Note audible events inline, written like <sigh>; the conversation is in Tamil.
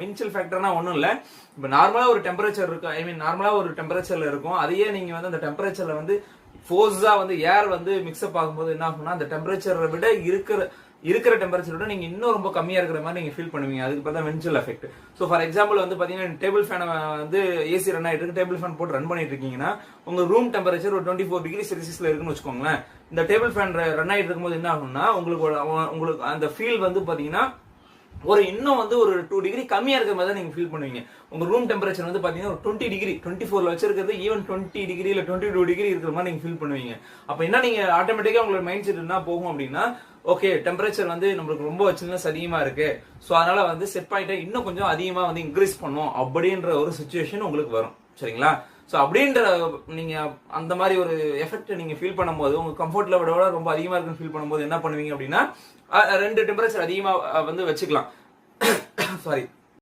மின்சில் ஃபேக்டர்னா ஒன்றும் இல்லை. இப்போ நார்மலாக ஒரு டெம்பரேச்சர் இருக்கும் ஐ மீன் நார்மலாக ஒரு டெம்பரேச்சரில் இருக்கும். அதையே நீங்கள் வந்து அந்த டெம்பரேச்சரில் வந்து ஃபோர்ஸாக வந்து ஏர் வந்து மிக்ஸ்அப் ஆகும்போது என்ன ஆகும்னா அந்த டெம்பரேச்சரை விட இருக்கிற இருக்கிற டெம்பரேச்சர் விட நீங்கள் இன்னும் ரொம்ப கம்மியாக இருக்கிற மாதிரி நீங்கள் ஃபீல் பண்ணுவீங்க. அதுக்கு பார்த்தா மின்சல் எஃபெக்ட் ஸோ ஃபார் எக்ஸாம்பிள் வந்து பார்த்தீங்கன்னா டேபிள் ஃபேனை வந்து ஏசி ரன் ஆகிட்டு இருக்கு டேபிள் ஃபேன் போட்டு ரன் பண்ணிட்டு இருக்கீங்கன்னா உங்கள் ரூம் டெம்பரேச்சர் ஒரு டுவெண்ட்டி ஃபோர் டிகிரி செல்சியஸில் இருக்குன்னு வச்சுக்கோங்களேன். இந்த டேபிள் ஃபேன் ரன் ஆகிட்டு இருக்கும்போது என்ன ஆகும்னா உங்களுக்கு உங்களுக்கு அந்த ஃபீல் வந்து பார்த்தீங்கன்னா ஒரு இன்னும் வந்து ஒரு டூ டிகிரி கம்மியாக இருக்கிற மாதிரி தான் நீங்கள் ஃபீல் பண்ணுவீங்க. உங்கள் ரூம் டெம்பரேச்சர் வந்து பார்த்தீங்கன்னா ஒரு டுவெண்ட்டி டிகிரி டுவெண்ட்டி ஃபோரில் வச்சிருக்கிறது ஈவன் டுவெண்ட்டி டிகிரி இல்லை டுவெண்ட்டி டூ டிகிரி இருக்கிற மாதிரி நீங்கள் ஃபீல் பண்ணுவீங்க. அப்போ என்ன நீங்கள் ஆட்டோமேட்டிக்காக உங்களோட மைண்ட் செட் என்ன போகும் அப்படின்னா ஓகே டெம்பரேச்சர் வந்து நம்மளுக்கு ரொம்ப சில்னஸ் அதிகமாக இருக்கு. ஸோ அதனால வந்து செட் பாயிண்ட்டை இன்னும் கொஞ்சம் அதிகமாக வந்து இன்க்ரீஸ் பண்ணும் அப்படின்ற ஒரு சுச்சுவேஷன் உங்களுக்கு வரும். சரிங்களா? ஸோ அப்படின்ற நீங்கள் அந்த மாதிரி ஒரு எஃபெக்ட் நீங்கள் ஃபீல் பண்ணும்போது உங்கள் கம்ஃபர்ட் லெவலோட ரொம்ப அதிகமாக இருக்குன்னு ஃபீல் பண்ணும்போது என்ன பண்ணுவீங்க அப்படின்னா ரெண்டு டெம்பரேச்சர் அதிகமாக வந்து வச்சுக்கலாம். <coughs> சாரி